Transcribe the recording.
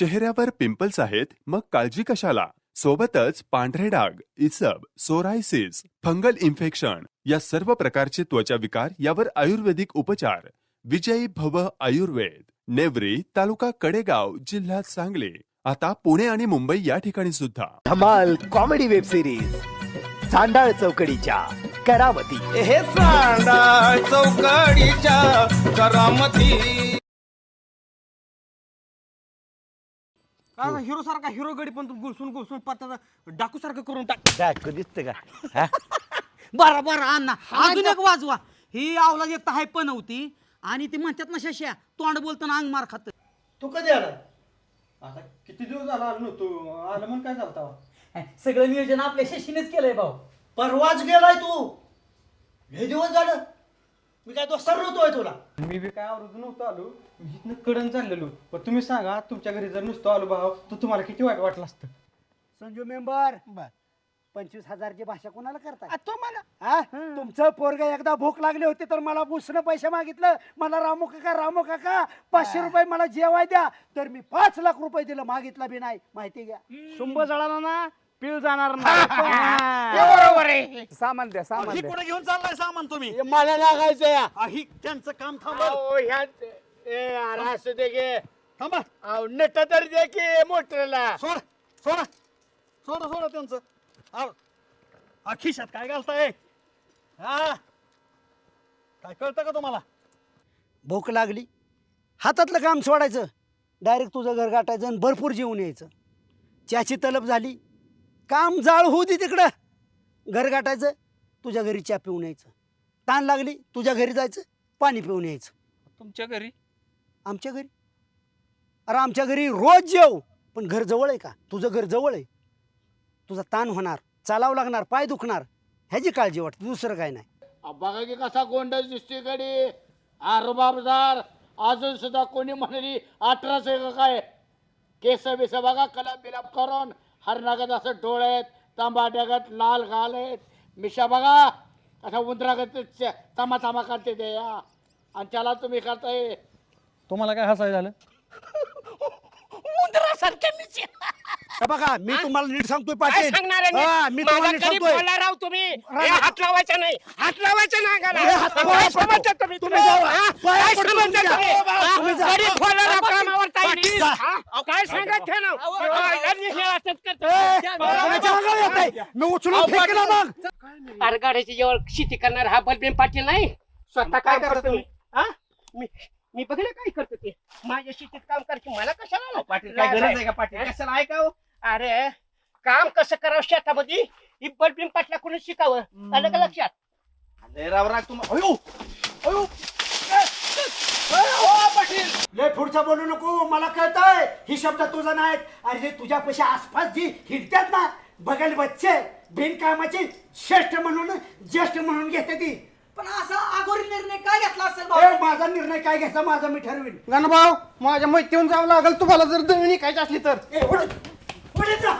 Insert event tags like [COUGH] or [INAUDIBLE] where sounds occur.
चेहऱ्यावर पिंपल्स आहेत मग काळजी कशाला? सोबतच पांढरे डाग इसब सोरायसिस फंगल इन्फेक्शन या सर्व प्रकारचे त्वचा विकार यावर आयुर्वेदिक उपचार. विजयी भव आयुर्वेद नेवरी तालुका कडेगाव जिल्हा सांगली. आता पुणे आणि मुंबई या ठिकाणी सुद्धा. धमाल कॉमेडी वेब सिरीज सांडाळ चौकडीच्या करावती. हे चांडा चौकडीच्या करामती. हिरो सारखा हिरो गडी पण तू गुळसून गुळसून पत्ता डाकू सारखं करून टाक. डाकू दिसत का? [LAUGHS] बरं बरं अण्णा अजून एक वाजवा. ही आवला एक तर हाय पण होती. आणि ती म्हणतात ना शश्या तोंड बोलताना अंग मार खात. तू कधी आला? आता किती दिवस झाला आलो नव्हतो. आलं म्हणून काय झालं तेव्हा? सगळं नियोजन आपल्या शशीनेच केलंय भाऊ. परवाच गेलाय तू. हे दिवस झालं. मी काय दोस्तार नव्हतोय तुला? मी बी काय आवडत नव्हतो आलो. मी इथनं कडन चाललेलो. पण तुम्ही सांगा तुमच्या घरी जर नुसतं आलो भाव तर तुम्हाला किती वाईट वाटलं असतं? संजू मेंबर पंचवीस हजारची भाषा कोणाला करताय? तो मला हा. तुमचं पोरग एकदा भूक लागली होती तर मला बुसणं पैसे मागितलं. मला रामू काका रामू काका पाचशे रुपये मला जेवाय द्या. तर मी पाच लाख रुपये दिलं मागितलं बी नाही. माहिती घ्या सुंब जळाला ना पिळ जाणार बरोबर आहे. सामान द्या सामान द्या. कुठे घेऊन चाललाय सामान तुम्ही? मला लागायचं या. ही त्यांचं काम थांबा. असू दे गे. थांबा. नट तर दे की मोटरला. सोड सोडा. सोडा सोडा त्यांचं. आव. हा खिशात काय घालताय? हा? काय कळतं का तुम्हाला? भूक लागली. हातातलं काम सोडायचं. डायरेक्ट तुझं घर गाठायचं आणि भरपूर जेवून यायचं. चहाची तलब झाली. काम जाळ होऊ दे तिकडं. घर गाठायचं तुझ्या घरी चहा पिऊन यायचं. ताण लागली तुझ्या घरी जायचं पाणी पिऊन यायचं. तुमच्या घरी? आमच्या घरी? अरे आमच्या घरी रोज जेव. पण घर जवळ आहे का? तुझं घर जवळ आहे. तुझा ताण होणार चालावं लागणार पाय दुखणार. ह्याची काळजी वाटते दुसरं काय नाही. बघा की कसा गोंडस दिसतोयकडे आरोबाबदार अजून सुद्धा कोणी म्हणाली का काय? केस बिस बघा कलाप बिलाप करून. हरणागत असं डोळे आहेत तांबाट्यागत लाल घाल आहेत मिशा बघा असा उंदरागत तमा तमा करते ते या आणि त्याला तुम्ही करताय तुम्हाला काय हसाय झालं हे बघा मी तुम्हाला नीट सांगतोय पाटील सांगणार आहे? हा, मी तुम्हाला माझा नीट गरीब सांगतोय भोला राव तुम्ही हे राव. हात लावायचा नाही हात लावायचा नाही अंगाला. हे हात काय लावायचा समजता नको. तुम्ही तुम्ही जावा. हा? पाया काय पडतो समजता तुमच्या. तुम्ही? हा? तुम्ही जा. गरीब भोला राव कामावर जा. हा? काय सांगत हे ना? यांनी हे असंच करतात. कोणाच्या अंगावर येत आहे? मी उचलून फेकलं मग. अरे गाड्याच्या जेव्हा शेती करणार हा बलबीन पाटील नाही? स्वतः काय करतो मी. हा? मी मी बघलं काय करतो ते? माझ्या शेतीत काम करायची मला कशाला पाटील काय गरज आहे का पाटील? कशाला ऐकाव अरे काम कसं करावं शेतामध्ये? ही बलबीन पाटला कोणी शिकावं. आलं का लक्षात? राव राग तुम्हाला अयो! अयो! लय पुढचं बोलू नको मला कळतंय. ही शब्द तुझा नाही अरे हे तुझ्या पैसे आसपास जी हिंडतात ना बघायला बच्चे बिनकामाची श्रेष्ठ म्हणून ज्येष्ठ म्हणून घेते ती. पण असा आगोरी निर्णय काय घेतला असेल ए, माझा निर्णय काय घ्यायचा? माझा मी ठरवीन. गणभाऊ माझ्या मैत्रीहून जावं लागेल. तुम्हाला जर जमीन विकायची असली तर. ए, उठ. उठ इथं.